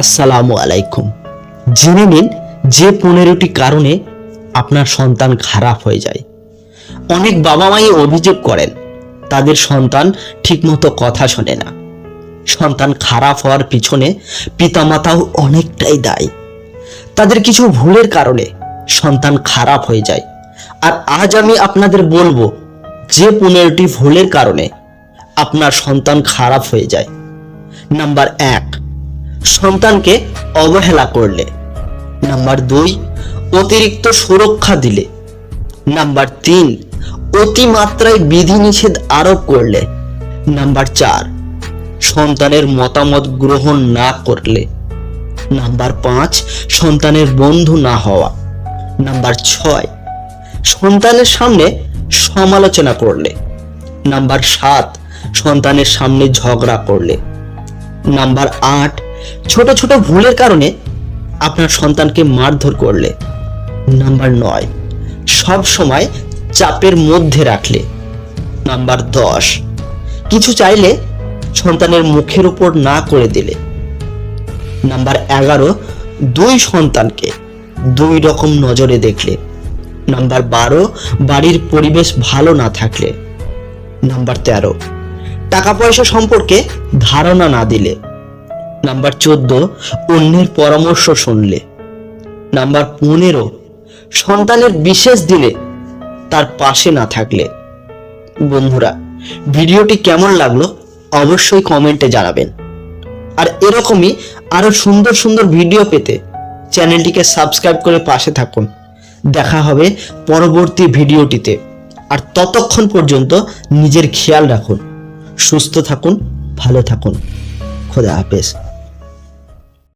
আসসালামু আলাইকুম। জেনে নিন, যে পনেরোটি কারণে আপনার সন্তান খারাপ হয়ে যায়। অনেক বাবা মাই অভিযোগ করেন, তাদের সন্তান ঠিকমতো কথা শোনে না। সন্তান খারাপ হওয়ার পিছনে পিতামাতাও অনেকটাই দায়ী। তাদের কিছু ভুলের কারণে সন্তান খারাপ হয়ে যায়। আর আজ আমি আপনাদের বলব, যে পনেরোটি ভুলের কারণে আপনার সন্তান খারাপ হয়ে যায়। নাম্বার এক সন্তানকে অবহেলা করলে। নাম্বার দুই, অতিরিক্ত সুরক্ষা দিলে। নাম্বার তিন, অতিমাত্রায় বিধিনিষেধ আরোপ করলে। নাম্বার চার, সন্তানের মতামত গ্রহণ না করলে। নাম্বার পাঁচ, সন্তানের বন্ধু না হওয়া। নাম্বার ছয়, সন্তানের সামনে সমালোচনা করলে। নাম্বার সাত, সন্তানের সামনে ঝগড়া করলে। নাম্বার আট ছোট ছোট ভুলের কারণে আপনার সন্তানকে মারধর করলে। নাম্বার নয়, সব সময় চাপের মধ্যে রাখলে। নাম্বার দশ, কিছু চাইলে সন্তানের মুখের উপর না করে দিলে। নাম্বার এগারো, দুই সন্তানকে দুই রকম নজরে দেখলে। নাম্বার বারো, বাড়ির পরিবেশ ভালো না থাকলে। নাম্বার তেরো, টাকা পয়সা সম্পর্কে ধারণা না দিলে। নাম্বার চোদ্দ, অন্যের পরামর্শ শুনলে। নাম্বার পনেরো, সন্তানের বিশেষ দিনে তার পাশে না থাকলে। বন্ধুরা, ভিডিওটি কেমন লাগল অবশ্যই কমেন্টে জানাবেন। আর এরকমই আরও সুন্দর সুন্দর ভিডিও পেতে চ্যানেলটিকে সাবস্ক্রাইব করে পাশে থাকুন। দেখা হবে পরবর্তী ভিডিওটিতে। আর ততক্ষণ পর্যন্ত নিজের খেয়াল রাখুন। সুস্থ থাকুন, ভালো থাকুন। খোদা হাফেজ।